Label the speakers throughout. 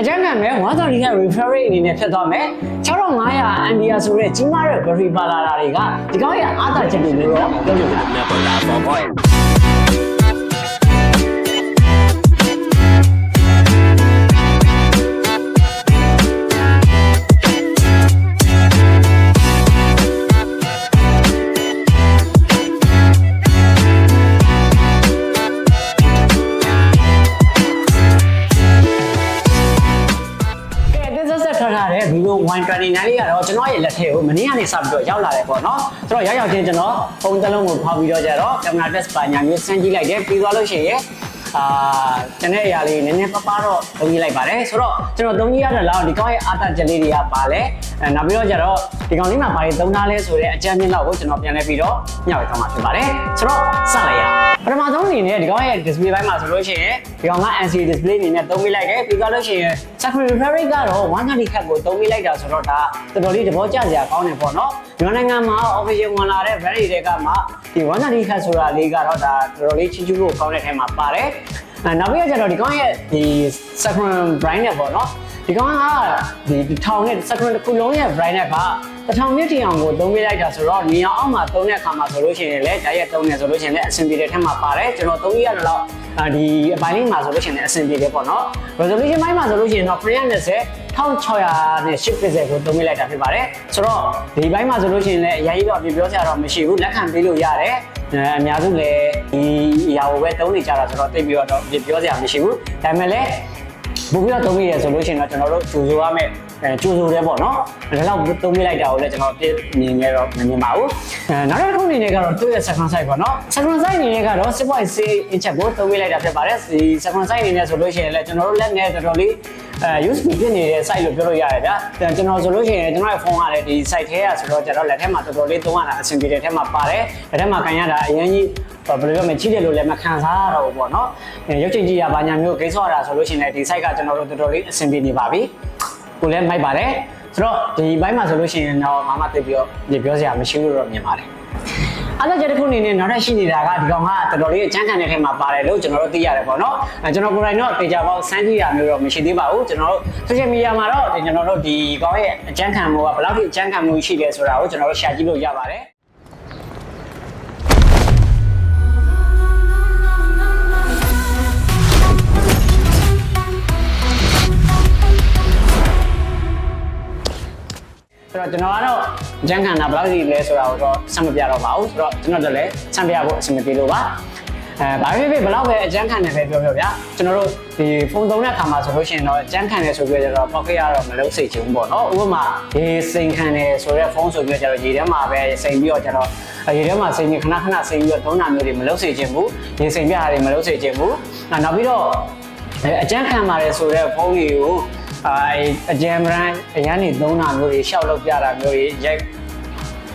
Speaker 1: အကြမ်းခံမဲ့130 hertz refresh rate အနေနဲ့ဖြစ်သွားမယ်6500 ampere ဆိုတဲ့ကြီးမားတဲ့ battery ပါလာတာတွေကဒီကောင်းရဲ့အားသာချက်တွေလို့တော့ပြောလို့ရတယ် ထားတဲ့ Vivo Y29 လေးကတော့ကျွန်တော်ရဲ့လက်ထဲကိုမနေ့ကနေစပြီးတော့ရောက်လာတယ်ပေါ့နော်ဆိုတော့ရောက်ရောက်ချင်းကျွန်တော်ဖုန်းတစ်လုံးကိုဖောက်ပြီးတော့ကြတော့ကင်မရာ test ပါညာမျိုးစမ်းကြည့်လိုက်တယ်ပြီးသွားလို့ရှိရင်အာကျွန်တဲ့အရာလေးနည်းနည်းပပတော့သုံးကြည့်လိုက်ပါတယ်ဆိုတော့ကျွန်တော်သုံးကြည့်ရတဲ့လောက်ဒီကောင်းရဲ့အာတာချက်လေးတွေကပါလဲအဲနောက်ပြီးတော့ကြတော့ဒီကောင်လေးမှာဘာတွေသုံးထားလဲဆိုတဲ့အကြမ်းမြင့်လောက်ကိုကျွန်တော်ပြန်လဲပြီးတော့ညှောက်ရအောင်မှာဖြစ်ပါတယ်ဆိုတော့စလိုက်ရအောင် ပထမဆုံးအနေနဲ့ဒီကောင်ရဲ့ display ဘိုင်းမှာဆိုလို့ရှိရင်ဒီကောင်က NCD display အနေနဲ့သုံးပေးလိုက်တယ်ပြီးသွားလို့ရှိရင် screen refresh rate ကတော့120 Hz ကိုသုံးပေးလိုက်တာဆိုတော့ဒါတော်တော်လေးသဘောကျစရာကောင်းတယ်ပေါ့နော်မြန်မာနိုင်ငံမှာ official ဝင်လာတဲ့ variant တွေကမှဒီ120 Hz ဆိုတာလေးကတော့ဒါတော်တော်လေးချီးကျူးဖို့ကောင်းတဲ့ထဲမှာပါတယ်အဲနောက်ပြီးတော့ကျတော့ဒီကောင်ရဲ့ဒီ screen brightness နဲ့ပေါ့နော် ဒီကောင်ကဒီထောင်နဲ့ screen တစ်ခုလုံးရဲ့ brightness ကတစ်ထောင်မြင့်တီအောင်ကိုသုံးပေးလိုက်တာဆိုတော့နေအောင်အောက်မှာသုံးတဲ့အခါမှာဆိုလို့ရှိရင်လည်းဓာတ်ရိုက်သုံးနေဆိုလို့ရှိရင်လည်းအဆင်ပြေတဲ့ထက်မှာပါတယ်ကျွန်တော်သုံးရရတော့အာဒီအပိုင်းလေးမှာဆိုလို့ရှိရင်လည်းအဆင်ပြေတယ်ပေါ့နော် resolution ပိုင်းမှာဆိုလို့ရှိရင်တော့320 1600နဲ့8 pixel ကိုသုံးပေးလိုက်တာဖြစ်ပါတယ်ဆိုတော့ဒီဘိုင်းမှာဆိုလို့ရှိရင်လည်းအရင်ကြီးတော့အပြပြောစရာတော့မရှိဘူးလက်ခံပေးလို့ရတယ်အဲအများစုလည်းဒီအရာကိုပဲသုံးနေကြတာဆိုတော့သိပြီးတော့အပြပြောစရာမရှိဘူးဒါပေမဲ့လည်း ဘူပြီးတော့သုံးမိရဆိုလို့ရှိရင်တော့ကျွန်တော်တို့ကြိုဆိုရမယ်အဲကြိုဆိုတယ်ပေါ့နော်ဒါလောက်သုံးမိလိုက်တာကိုလည်းကျွန်တော်ပြမြင်နေတော့မမြင်ပါဘူးအဲနောက်တစ်ခုအနေနဲ့ကတော့သူ့ရဲ့ second side ပေါ့နော် second side အနေနဲ့ကတော့6.6 inch ကိုသုံးမိလိုက်တာဖြစ်ပါတယ်ဒီ second side အနေနဲ့ဆိုလို့ရှိရင်လည်းကျွန်တော်တို့လက်နဲ့တော်တော်လေးအဲ USB ဖြစ်နေတဲ့ site လို့ပြောလို့ရတယ်ဗျာ။ကျွန်တော်ဆိုလို့ရှိရင်ကျွန်တော်ရဲ့ဖုန်းကလည်းဒီ site ထဲကဆိုတော့ကျွန်တော်လက်ထဲမှာတော်တော်လေးသုံးရတာအဆင်ပြေတဲ့ထဲမှာပါတယ်။လက်ထဲမှာခံရတာအရင်ကြီး ဘယ်လိုပြောမလဲကြီးတယ်လို့လည်းမခံစားရတော့ဘူးပေါ့နော်။ရုပ်ချင်ကြီးရဘာညာမျိုးဂိမ်းဆော့ရတာဆိုလို့ရှိရင်လည်းဒီ site ကကျွန်တော်တို့တော်တော်လေးအဆင်ပြေနေပါပြီ။ကိုလည်းမိုက်ပါတယ်။ဆိုတော့ဒီဘိုင်းမှာဆိုလို့ရှိရင်တော့မမသိပြီးတော့ဒီပြောစရာမရှိလို့တော့မြင်ပါတယ်။အဲ့ဒါကြတဲ့ခုအနေနဲ့နောက်ထပ်ရှိနေတာကဒီကောင်ကတော်တော်လေးအချမ်းခံတဲ့ထဲမှာပါတယ်လို့ကျွန်တော်တို့သိရတယ်ပေါ့နော်အဲကျွန်တော်ကိုယ်တိုင်တော့တေချာပေါက်စမ်းကြည့်ရမျိုးတော့မရှိသေးပါဘူးကျွန်တော်တို့ social media မှာတော့ဒီကျွန်တော်တို့ဒီကောင်ရဲ့အချမ်းခံမှုကဘယ်လောက်ထိအချမ်းခံမှုရှိလဲဆိုတာကိုကျွန်တော်တို့ share ကြည့်လို့ရပါတယ် ဆိုတော့ကျွန်တော်ကတော့ဂျန်ခံတာဘယ်လောက်ကြီးလဲဆိုတာကိုတော့ဆက်မပြတော့ပါဘူးဆိုတော့ကျွန်တော်တို့လည်းဆံပြဖို့အဆင်မပြေလို့ပါအဲဘာဖြစ်ဖြစ်ဘယ်လောက်ပဲအကြမ်းခံတယ်ပဲပြောပြောဗျာကျွန်တော်တို့ဒီဖုန်းသုံးတဲ့အခါမှာဆိုလို့ရှိရင်တော့အကြမ်းခံတယ်ဆိုပြီးတော့ပောက်ခေရတော့မလုပ်စိတ်ချင်ဘူးပေါ့နော်ဥပမာဒီစိန်ခံတယ်ဆိုတဲ့ဖုန်းဆိုပြီးတော့ကျတော့ရေထဲမှာပဲစိန်ပြီးတော့ကျတော့ရေထဲမှာစိန်ပြီးခဏခဏစိန်ပြီးတော့သုံးတာမျိုးတွေမလုပ်စေချင်ဘူးရေစိန်ပြတာတွေမလုပ်စေချင်ဘူးနောက်ပြီးတော့အကြမ်းခံပါတယ်ဆိုတဲ့ဖုန်းတွေကို အာအကြမ်းဗရန်အရန်နေသုံးတာမျိုးတွေရှောက်လုပ်ပြတာမျိုးတွေရိုက်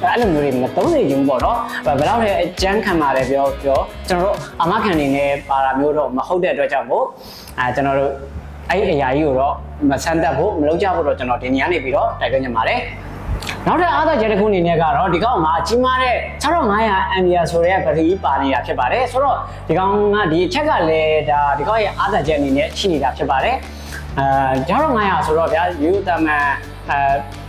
Speaker 1: အဲ့လိုမျိုးတွေမသုံးနေကြဘူးပေါ့နော်ဘယ်တော့လဲအကျန်းခံပါတယ်ပြောပြောကျွန်တော်တို့အမခံနေနဲ့ပါတာမျိုးတော့မဟုတ်တဲ့အတွက်ကြောင့်မို့အဲကျွန်တော်တို့အဲ့အရာကြီးကိုတော့မဆန်းသက်ဖို့မလုပ်ကြဖို့တော့ကျွန်တော်ဒီနေရာနေပြီးတော့တိုက်တွန်းနေပါတယ်နောက်ထပ်အားသာချက်တစ်ခုအနေနဲ့ကတော့ဒီကောင်မှာကြီးမားတဲ့6500 ampere ဆိုတဲ့ဘက်ထရီပါနေတာဖြစ်ပါတယ်ဆိုတော့ဒီကောင်ကဒီအချက်ကလည်းဒါဒီကောင်ရဲ့အားသာချက်အနေနဲ့ရှိနေတာဖြစ်ပါတယ် အဲ6500ဆိုတော့ဗျာယူတမန်အဲ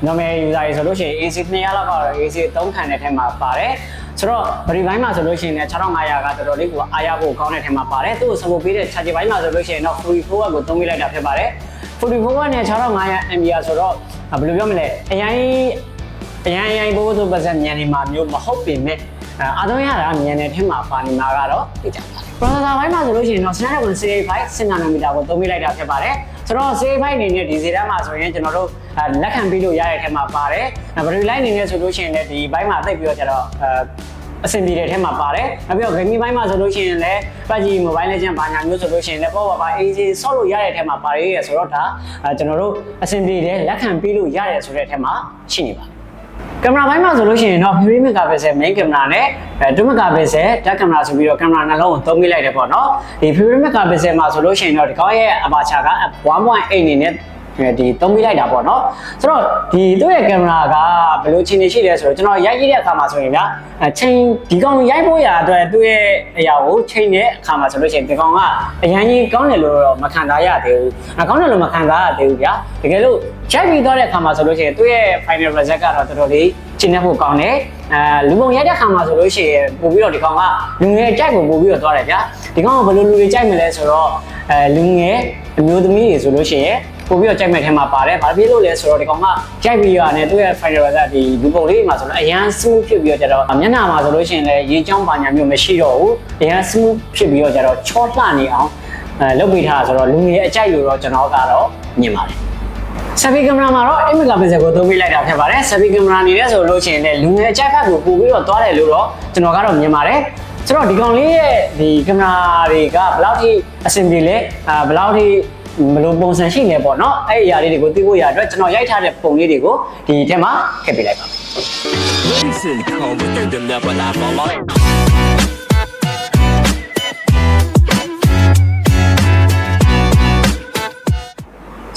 Speaker 1: normal user တွေဆိုလို့ရှိရင် AC 200လောက်ကတော့ AC 3ခံတဲ့ထဲမှာပါတယ်ဆိုတော့ဗရီဘိုင်းမှာဆိုလို့ရှိရင်လည်း6500ကတော်တော်လေးကိုအားရဖို့ကောင်းတဲ့ထဲမှာပါတယ်သူ့ကို support ပေးတဲ့ charge ဘိုင်းမှာဆိုလို့ရှိရင်တော့ free forward ကိုသုံးပေးလိုက်တာဖြစ်ပါတယ် free forward နဲ့6500 mAh ဆိုတော့ဘယ်လိုပြောမလဲအရင်အရင်အရင်ဘိုးဆိုပါစက်မြန်နေမှာမျိုးမဟုတ်ပေမဲ့အဲအားလုံးရတာမြန်တဲ့ထဲမှာပါနေမှာကတော့သိကြပါတယ် processor ဘိုင်းမှာဆိုလို့ရှိရင်တော့ Snapdragon 685 6 nanometer ကိုသုံးပေးလိုက်တာဖြစ်ပါတယ်ဆိုတော့ save file အနေနဲ့ဒီဇေတမှာဆိုရင်ကျွန်တော်တို့လက်ခံပြီးလို့ရတဲ့ထဲမှာပါတယ်။ battery life အနေနဲ့ဆိုလို့ရှိရင်လည်းဒီဘိုင်းမှာသိပ်ပြီးတော့ကျတော့အဲအဆင်ပြေတဲ့ထဲမှာပါတယ်။နောက်ပြီးတော့ gaming ဘိုင်းမှာဆိုလို့ရှိရင်လည်း PUBG Mobile Legends ဘာညာမျိုးဆိုလို့ရှိရင်လည်းပေါ့ပါပါ AC ဆော့လို့ရတဲ့ထဲမှာပါတယ်ရဆိုတော့ဒါကျွန်တော်တို့အဆင်ပြေတယ်လက်ခံပြီးလို့ရတယ်ဆိုတဲ့ထဲမှာရှိနေပါတယ်။ ကင်မရာဘိုင်းမှာဆိုလို့ရှိရင်တော့ Fury megapixel main camera နဲ့အဲ2 megapixel back camera ဆိုပြီးတော့ကင်မရာနှလုံးကိုသုံးမိလိုက်တယ်ပေါ့နော်ဒီ Fury megapixel မှာဆိုလို့ရှိရင်တော့ဒီကောင်းရဲ့ aperture က1.8အနေနဲ့ ဒီသုံးပြလိုက်တာပေါ့နော်ဆိုတော့ဒီသူ့ရဲ့ကင်မရာကဘယ်လိုချိန်နေရှိလဲဆိုတော့ကျွန်တော်ရိုက်ကြည့်တဲ့အခါမှာဆိုရင်ဗျာအချိန်ဒီကောင်ရိုက်ဖို့ရအတွက်သူ့ရဲ့အရာကိုချိန်တဲ့အခါမှာဆိုလို့ရှိရင်ဒီကောင်ကအရန်ကြီးကောင်းတယ်လို့တော့မခံစားရသေးဘူးအကောင်းတယ်လို့မခံစားရသေးဘူးဗျာတကယ်လို့ရိုက်ပြီးသွားတဲ့အခါမှာဆိုလို့ရှိရင်သူ့ရဲ့ final result ကတော့တော်တော်လေးချိန်နေဖို့ကောင်းတယ်အဲလူပုံရိုက်တဲ့အခါမှာဆိုလို့ရှိရင်ပို့ပြီးတော့ဒီကောင်ကလူငယ်ကြိုက်ကိုပို့ပြီးတော့သွားတယ်ဗျာဒီကောင်ကဘယ်လိုလူတွေကြိုက်မလဲဆိုတော့အဲလူငယ်အမျိုးသမီးတွေဆိုလို့ရှိရင် ပို့ပြီးတော့ကြိုက်မဲ့ထဲမှာပါတယ်။ဘာဖြစ်လို့လဲဆိုတော့ဒီကောင်ကကြိုက်ပြီးရတယ်သူ့ရဲ့ final result ဒီလူပုံလေးမှာဆိုတော့အရန် smooth ဖြစ်ပြီးတော့ကျတော့မျက်နှာမှာဆိုလို့ရှိရင်လည်းရေကြောင်းပါညာမျိုးမရှိတော့ဘူး။အရန် smooth ဖြစ်ပြီးတော့ကျတော့ချောလှနေအောင်အဲလုပ်ပေးထားတာဆိုတော့လူငယ်အကြိုက်လို့တော့ကျွန်တော်ကတော့မြင်ပါတယ်။ဆက်ဖီကင်မရာမှာတော့8 megapixel ကိုသုံးပေးလိုက်တာဖြစ်ပါတယ်။ဆက်ဖီကင်မရာအနေနဲ့ဆိုလို့ရှိရင်လည်းလူငယ်အကြိုက်ဖက်ကိုပို့ပြီးတော့သွားတယ်လို့တော့ကျွန်တော်ကတော့မြင်ပါတယ်။ဆိုတော့ဒီကောင်လေးရဲ့ဒီကင်မရာတွေကဘယ်လောက်ထိအဆင်ပြေလဲအာဘယ်လောက်ထိ ဘယ်လိုပုံစံရှိနေပေါ့နော်အဲ့ဒီအရာလေးတွေကိုသိဖို့ရအတွက်ကျွန်တော်ရိုက်ထားတဲ့ပုံလေးတွေကိုဒီထဲမှာထည့်ပေးလိုက်ပါမယ်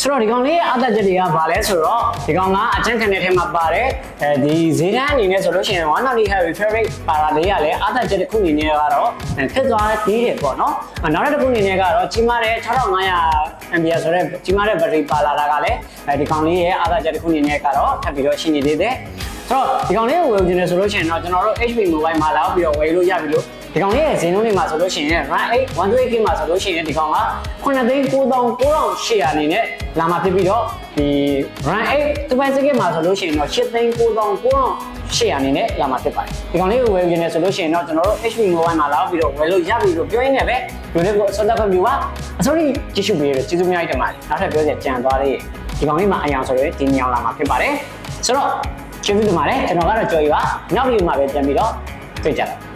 Speaker 1: ဆိုတော့ဒီကောင်လေးရဲ့အသက်ချက်တွေကဘာလဲဆိုတော့ဒီကောင်ကအချမ်းခံတဲ့ထဲမှာပါတယ်အဲဒီဈေးတန်းအနေနဲ့ဆိုလို့ရှိရင် one of the heavy favorite ပါတာလေးကလည်းအသက်ချက်တစ်ခုအနေနဲ့ကတော့ဖြစ်သွားသေးတယ်ပေါ့နော်နောက်တစ်ခုအနေနဲ့ကတော့ကြီးမားတဲ့6500 mAh ဆိုတဲ့ကြီးမားတဲ့ battery ပါလာတာကလည်းအဲဒီကောင်လေးရဲ့အသက်ချက်တစ်ခုအနေနဲ့ကတော့ထပ်ပြီးတော့ရှိနေသေးတယ်ဆိုတော့ဒီကောင်လေးကိုဝယ်ယူနေဆိုလို့ရှိရင်တော့ကျွန်တော်တို့ HP mobile မှာလာပြီးတော့ဝယ်လို့ရပြီလို့ ဒီကောင်လေးရဲ့ဈေးနှုန်းတွေမှာဆိုလို့ရှိရင် RAM 8 128GB မှာဆိုလို့ရှိရင်ဒီကောင်က9သိန်း9800အနေနဲ့လာမှာဖြစ်ပြီးတော့ဒီ RAM 8 2.6GB မှာဆိုလို့ရှိရင်တော့8သိန်း9800အနေနဲ့လာမှာဖြစ်ပါတယ်ဒီကောင်လေးကိုဝယ်ယူနေဆိုလို့ရှိရင်တော့ကျွန်တော်တို့ HP mobile မှာလာပြီးတော့ဝယ်လို့ရပြီလို့ပြောရင်းနဲ့ပဲဒီလေးကိုအစောတက်ဖတ်ပြပါအစိုးရကြည့်ရှုပေးရကျေးဇူးများကြီးတင်ပါတယ်နောက်ထပ်ပြောစရာကြံသွားသေးတယ်ဒီကောင်လေးမှာအယောင်ဆိုရင်ဒီညောင်လာမှာဖြစ်ပါတယ်ဆိုတော့ကျေးဇူးတင်ပါတယ်ကျွန်တော်ကတော့ကြော်ရီပါနောက်ဗီဒီယိုမှာပဲပြန်ပြီးတော့တွေ့ကြပါ